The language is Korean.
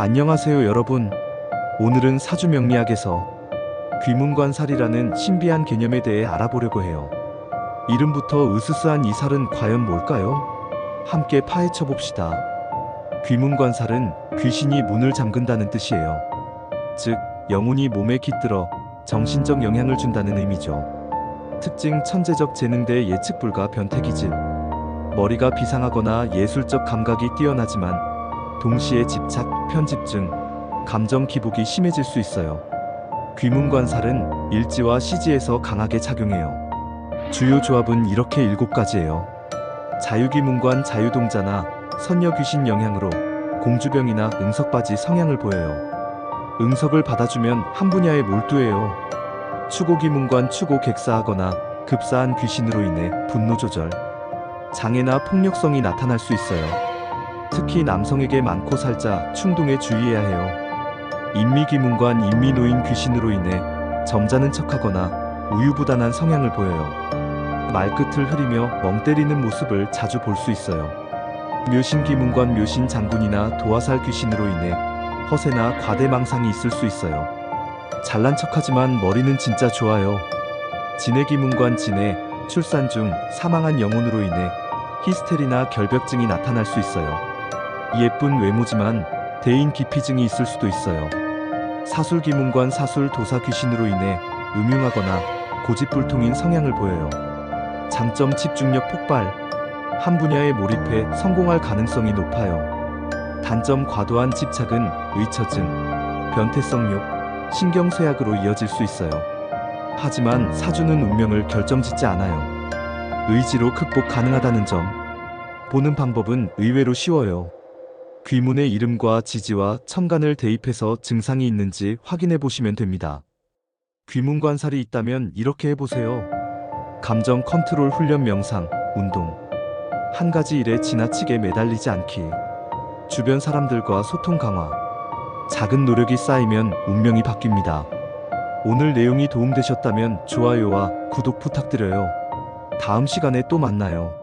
안녕하세요 여러분. 오늘은 사주명리학에서 귀문관살이라는 신비한 개념에 대해 알아보려고 해요. 이름부터 으스스한 이 살은 과연 뭘까요? 함께 파헤쳐 봅시다. 귀문관살은 귀신이 문을 잠근다는 뜻이에요. 즉, 영혼이 몸에 깃들어 정신적 영향을 준다는 의미죠. 특징 천재적 재능대 예측 불가 변태 기질. 머리가 비상하거나 예술적 감각이 뛰어나지만 동시에 집착, 편집증, 감정 기복이 심해질 수 있어요. 귀문관살은 일지와 시지에서 강하게 작용해요. 주요 조합은 이렇게 일곱 가지예요. 자유귀문관 자유동자나 선녀귀신 영향으로 공주병이나 응석바지 성향을 보여요. 응석을 받아주면 한 분야에 몰두해요. 추고귀문관 추고 객사하거나 급사한 귀신으로 인해 분노 조절, 장애나 폭력성이 나타날 수 있어요. 특히 남성에게 많고 살자 충동에 주의해야 해요. 인미귀문관 인미노인 귀신으로 인해 점잖은 척하거나 우유부단한 성향을 보여요. 말끝을 흐리며 멍 때리는 모습을 자주 볼 수 있어요. 묘신귀문관 묘신 장군이나 도화살 귀신으로 인해 허세나 과대망상이 있을 수 있어요. 잘난 척하지만 머리는 진짜 좋아요. 진해귀문관 진해 출산 중 사망한 영혼으로 인해 히스테리나 결벽증이 나타날 수 있어요. 예쁜 외모지만 대인 기피증이 있을 수도 있어요. 사술기문관 사술 도사 귀신으로 인해 음흉하거나 고집불통인 성향을 보여요. 장점 집중력 폭발. 한 분야에 몰입해 성공할 가능성이 높아요. 단점 과도한 집착은 의처증, 변태성 욕, 신경쇠약으로 이어질 수 있어요. 하지만 사주는 운명을 결정짓지 않아요. 의지로 극복 가능하다는 점. 보는 방법은 의외로 쉬워요. 귀문의 이름과 지지와 천간을 대입해서 증상이 있는지 확인해 보시면 됩니다. 귀문관살이 있다면 이렇게 해보세요. 감정 컨트롤 훈련 명상, 운동. 한 가지 일에 지나치게 매달리지 않기. 주변 사람들과 소통 강화. 작은 노력이 쌓이면 운명이 바뀝니다. 오늘 내용이 도움되셨다면 좋아요와 구독 부탁드려요. 다음 시간에 또 만나요.